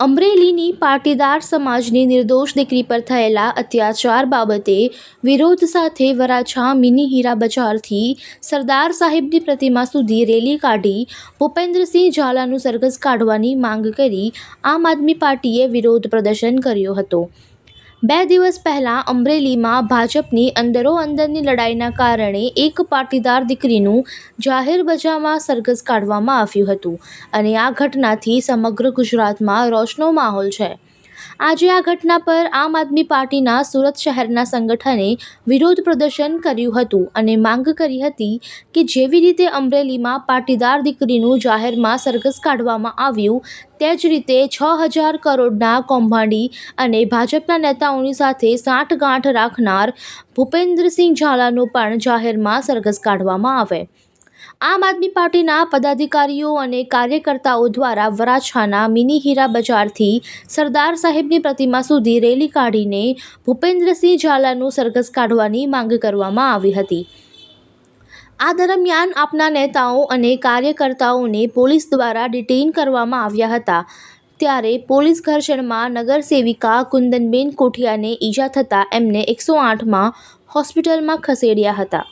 અમરેલીની પાટીદાર સમાજની નિર્દોષ દીકરી પર થયેલા અત્યાચાર બાબતે વિરોધ સાથે વરાછા મિની હીરા બજારથી સરદાર સાહેબની પ્રતિમા સુધી રેલી કાઢી ભૂપેન્દ્રસિંહ ઝાલાનું સરઘસ કાઢવાની માંગ કરી આમ આદમી પાર્ટીએ વિરોધ પ્રદર્શન કર્યો હતો. બે દિવસ પહેલાં અમરેલીમાં ભાજપની અંદરો અંદરની લડાઈના કારણે એક પાટીદાર દીકરીનું જાહેર બજારમાં સરઘસ કાઢવામાં આવ્યું હતું. અને આ ઘટનાથી સમગ્ર ગુજરાતમાં રોષનો માહોલ છે. આજે આ ઘટના પર આમ આદમી પાર્ટીના સુરત શહેરના સંગઠને વિરોધ પ્રદર્શન કર્યું હતું અને માંગ કરી હતી કે જેવી રીતે અમરેલીમાં પાટીદાર દીકરીનું જાહેરમાં સરઘસ કાઢવામાં આવ્યું, તે જ રીતે છ હજાર કરોડના કૌભાંડી અને ભાજપના નેતાઓની સાથે સાંઠગાંઠ રાખનાર ભૂપેન્દ્રસિંહ ઝાલાનું પણ જાહેરમાં સરઘસ કાઢવામાં આવે. આમ આદમી પાર્ટીના પદાધિકારીઓ અને કાર્યકર્તાઓ દ્વારા વરાછાના મિની હીરા બજારથી સરદાર સાહેબની પ્રતિમા સુધી રેલી કાઢીને ભૂપેન્દ્રસિંહ ઝાલાનું સરઘસ કાઢવાની માંગ કરવામાં આવી હતી. આ દરમિયાન આપના નેતાઓ અને કાર્યકર્તાઓને પોલીસ દ્વારા ડિટેઇન કરવામાં આવ્યા હતા. ત્યારે પોલીસ ઘર્ષણમાં નગરસેવિકા કુંદનબેન કોઠિયાને ઈજા થતાં એમને એકસો આઠમાં હોસ્પિટલમાં ખસેડ્યા હતા.